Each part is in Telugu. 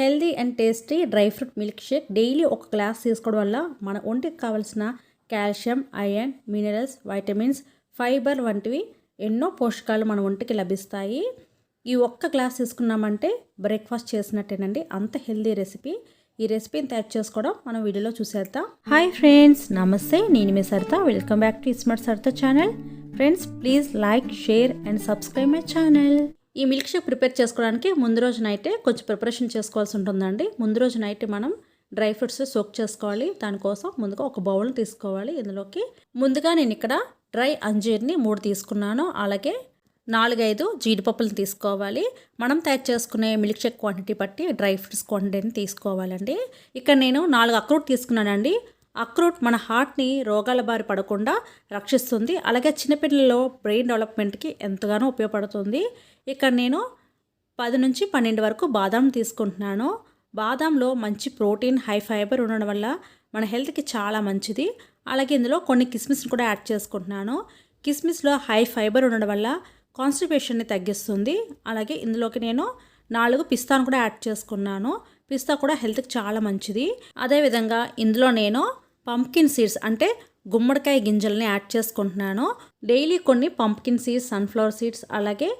Healthy and tasty dry fruit milk shake daily ఒక గ్లాస్ తీసుకోవడం వల్ల మన ఒంటికి కావాల్సిన calcium iron minerals vitamins fibre వంటివి ఎన్నో పోషకాలు మన ఒంటికి లభిస్తాయి. ఈ ఒక్క గ్లాస్ తీసుకున్నామంటే బ్రేక్ఫాస్ట్ చేసినట్టేనండి. అంత హెల్దీ రెసిపీ. ఈ రెసిపీని తయారు చేసుకోవడం మనం వీడియోలో చూసేద్దాం. హాయ్ ఫ్రెండ్స్ నమస్తే. నేను మీ Saritha. Welcome back to smart Saritha channel. Friends please like share and subscribe my channel. ఈ మిల్క్ షేక్ ప్రిపేర్ చేసుకోవడానికి ముందు రోజు నైటే కొంచెం ప్రిపరేషన్ చేసుకోవాల్సి ఉంటుందండి. ముందు రోజు నైట్ మనం డ్రై ఫ్రూట్స్ సోక్ చేసుకోవాలి. దానికోసం ముందుగా ఒక బౌల్ తీసుకోవాలి. ఇందులోకి ముందుగా నేను ఇక్కడ డ్రై అంజీర్ని మూడు తీసుకున్నాను. అలాగే నాలుగైదు జీడిపప్పులను తీసుకోవాలి. మనం తయారు చేసుకునే మిల్క్ షేక్ క్వాంటిటీ బట్టి డ్రై ఫ్రూట్స్ క్వాంటిటీని తీసుకోవాలండి. ఇక్కడ నేను నాలుగు అక్రూట్ తీసుకున్నానండి. అక్రూట్ మన హార్ట్ని రోగాల బారి పడకుండా రక్షిస్తుంది. అలాగే చిన్నపిల్లల్లో బ్రెయిన్ డెవలప్మెంట్కి ఎంతగానో ఉపయోగపడుతుంది. ఇక్కడ నేను పది నుంచి పన్నెండు వరకు బాదాం తీసుకుంటున్నాను. బాదాంలో మంచి ప్రోటీన్ హై ఫైబర్ ఉండడం వల్ల మన హెల్త్కి చాలా మంచిది. అలాగే ఇందులో కొన్ని కిస్మిస్ని కూడా యాడ్ చేసుకుంటున్నాను. కిస్మిస్లో హై ఫైబర్ ఉండడం వల్ల కాన్స్టిపేషన్ని తగ్గిస్తుంది. అలాగే ఇందులోకి నేను నాలుగు పిస్తాను కూడా యాడ్ చేసుకున్నాను. పిస్తా కూడా హెల్త్కి చాలా మంచిది. అదేవిధంగా ఇందులో నేను పంప్కిన్ సీడ్స్ అంటే గుమ్మడికాయ గింజల్ని యాడ్ చేసుకుంటున్నాను. డైలీ కొన్ని పంప్కిన్ సీడ్స్ సన్ఫ్లవర్ సీడ్స్ అలాగే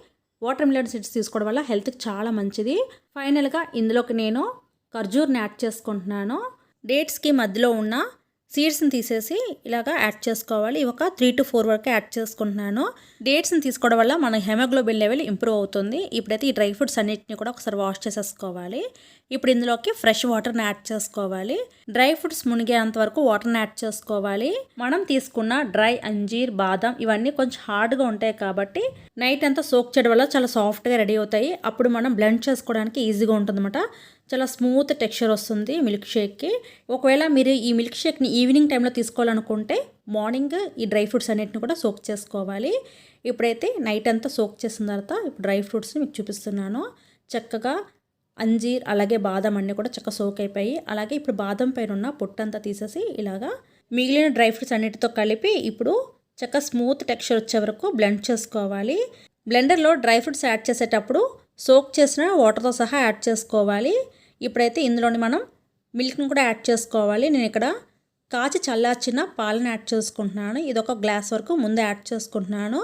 వాటర్ మిలన్ సీడ్స్ తీసుకోవడం వల్ల హెల్త్కి చాలా మంచిది. ఫైనల్గా ఇందులోకి నేను ఖర్జూర్ని యాడ్ చేసుకుంటున్నాను. డేట్స్కి మధ్యలో ఉన్న సీడ్స్ని తీసేసి ఇలాగా యాడ్ చేసుకోవాలి. ఒక త్రీ టు ఫోర్ వరకు యాడ్ చేసుకుంటున్నాను. డేట్స్ని తీసుకోవడం వల్ల మన హెమోగ్లోబిన్ లెవెల్ ఇంప్రూవ్ అవుతుంది. ఇప్పుడైతే ఈ డ్రై ఫ్రూట్స్ అన్నిటిని కూడా ఒకసారి వాష్ చేసేసుకోవాలి. ఇప్పుడు ఇందులోకి ఫ్రెష్ వాటర్ని యాడ్ చేసుకోవాలి. డ్రై ఫ్రూట్స్ మునిగేంత వరకు వాటర్ని యాడ్ చేసుకోవాలి. మనం తీసుకున్న డ్రై అంజీర్ బాదం ఇవన్నీ కొంచెం హార్డ్గా ఉంటాయి కాబట్టి నైట్ అంతా సోక్ చేయడం వల్ల చాలా సాఫ్ట్గా రెడీ అవుతాయి. అప్పుడు మనం బ్లెండ్ చేసుకోవడానికి ఈజీగా ఉంటుందన్నమాట. చాలా స్మూత్ టెక్స్చర్ వస్తుంది మిల్క్ షేక్కి ఒకవేళ మీరు ఈ మిల్క్ షేక్ని ఈవినింగ్ టైంలో తీసుకోవాలనుకుంటే మార్నింగ్ ఈ డ్రై ఫ్రూట్స్ అన్నిటిని కూడా సోక్ చేసుకోవాలి. ఇప్పుడైతే నైట్ అంతా సోక్ చేసిన తర్వాత ఇప్పుడు డ్రై ఫ్రూట్స్ని మీకు చూపిస్తున్నాను. చక్కగా అంజీర్ అలాగే బాదం అన్నీ కూడా చక్కగా సోక్ అయిపోయి అలాగే ఇప్పుడు బాదం పైన ఉన్న పొట్టంతా తీసేసి ఇలాగా మిగిలిన డ్రై ఫ్రూట్స్ అన్నిటితో కలిపి ఇప్పుడు చక్కగా స్మూత్ టెక్స్చర్ వచ్చే వరకు బ్లెండ్ చేసుకోవాలి. బ్లెండర్లో డ్రై ఫ్రూట్స్ యాడ్ చేసేటప్పుడు సోక్ చేసిన వాటర్తో సహా యాడ్ చేసుకోవాలి. ఇప్పుడైతే ఇందులోని మనం మిల్క్ని కూడా యాడ్ చేసుకోవాలి. నేను ఇక్కడ కాచి చల్లార్చిన పాలను యాడ్ చేసుకుంటున్నాను. ఇది ఒక గ్లాస్ వరకు ముందే యాడ్ చేసుకుంటున్నాను.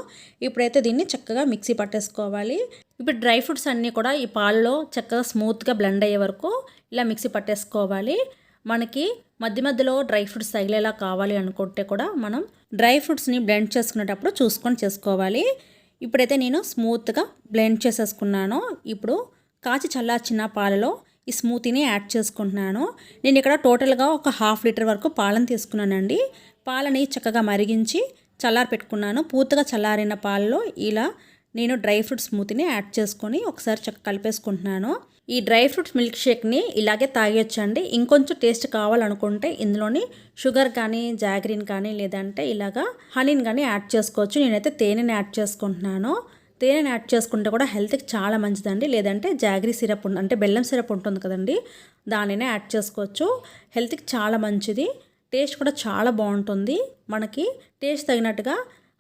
ఇప్పుడైతే దీన్ని చక్కగా మిక్సీ పట్టేసుకోవాలి. ఇప్పుడు డ్రై ఫ్రూట్స్ అన్నీ కూడా ఈ పాలలో చక్కగా స్మూత్గా బ్లెండ్ అయ్యే వరకు ఇలా మిక్సీ పట్టేసుకోవాలి. మనకి మధ్య మధ్యలో డ్రై ఫ్రూట్స్ తగిలేలా కావాలి అనుకుంటే కూడా మనం డ్రై ఫ్రూట్స్ని బ్లెండ్ చేసుకునేటప్పుడు చూసుకొని చేసుకోవాలి. ఇప్పుడైతే నేను స్మూత్గా బ్లెండ్ చేసేసుకున్నాను. ఇప్పుడు కాచి చల్లార్చిన పాలలో ఈ స్మూతీని యాడ్ చేసుకుంటున్నాను. నేను ఇక్కడ టోటల్గా ఒక హాఫ్ లీటర్ వరకు పాలను తీసుకున్నానండి. పాలని చక్కగా మరిగించి చల్లారి పెట్టుకున్నాను. పూర్తిగా చల్లారిన పాలలో ఇలా నేను డ్రై ఫ్రూట్ స్మూతీని యాడ్ చేసుకొని ఒకసారి చక్కగా కలిపేసుకుంటున్నాను. ఈ డ్రై ఫ్రూట్స్ మిల్క్ షేక్ని ఇలాగే తాగేయచ్చండి ఇంకొంచెం టేస్ట్ కావాలనుకుంటే ఇందులోని షుగర్ కానీ జాగ్రీన్ కానీ లేదంటే ఇలాగా హనీని కానీ యాడ్ చేసుకోవచ్చు. నేనైతే తేనెని యాడ్ చేసుకుంటున్నాను. తేనెని యాడ్ చేసుకుంటే కూడా హెల్త్కి చాలా మంచిదండి. లేదంటే జాగ్రీ సిరప్ అంటే బెల్లం సిరప్ ఉంటుంది కదండి. దానినే యాడ్ చేసుకోవచ్చు. హెల్త్కి చాలా మంచిది. టేస్ట్ కూడా చాలా బాగుంటుంది. మనకి టేస్ట్ తగినట్టుగా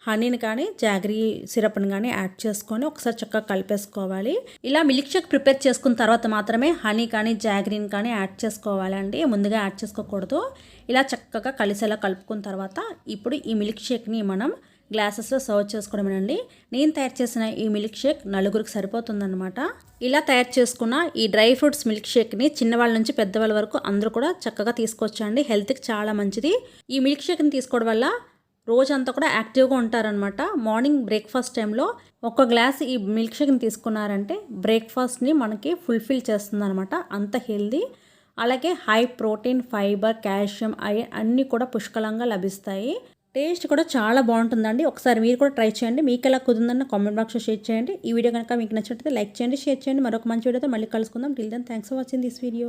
హనీని కానీ జాగ్రీ సిరప్ని కానీ యాడ్ చేసుకొని ఒకసారి చక్కగా కలిపేసుకోవాలి. ఇలా మిల్క్ షేక్ ప్రిపేర్ చేసుకున్న తర్వాత మాత్రమే హనీ కానీ జాగరీని కానీ యాడ్ చేసుకోవాలండి. ముందుగా యాడ్ చేసుకోకూడదు. ఇలా చక్కగా కలిసేలా కలుపుకున్న తర్వాత ఇప్పుడు ఈ మిల్క్ షేక్ని మనం గ్లాసెస్లో సర్వ్ చేసుకోవడమేనండి. నేను తయారు చేసిన ఈ మిల్క్ షేక్ నలుగురికి సరిపోతుందన్నమాట. ఇలా తయారు చేసుకున్న ఈ డ్రై ఫ్రూట్స్ మిల్క్ షేక్ని చిన్నవాళ్ళ నుంచి పెద్దవాళ్ళ వరకు అందరూ కూడా చక్కగా తీసుకొచ్చండి హెల్త్కి చాలా మంచిది. ఈ మిల్క్ షేక్ని తీసుకోవడం వల్ల రోజంతా కూడా యాక్టివ్గా ఉంటారనమాట మార్నింగ్ బ్రేక్ఫాస్ట్ టైంలో ఒక గ్లాస్ ఈ మిల్క్ షేక్ని తీసుకున్నారంటే బ్రేక్ఫాస్ట్ని మనకి ఫుల్ఫిల్ చేస్తుందనమాట అంత హెల్దీ. అలాగే high protein fibre calcium iron అన్నీ కూడా పుష్కలంగా లభిస్తాయి. టేస్ట్ కూడా చాలా బాగుంటుందండి. ఒకసారి మీరు కూడా ట్రై చేయండి. మీకు ఎలా కుదిందన్న కామెంట్ బాక్స్లో షేర్ చేయండి. ఈ వీడియో కనుక మీకు నచ్చినట్లయితే లైక్ చేయండి షేర్ చేయండి. మరొక మంచి వీడియోతో మళ్ళీ కలుసుకుందాం. Till then thanks for watching this video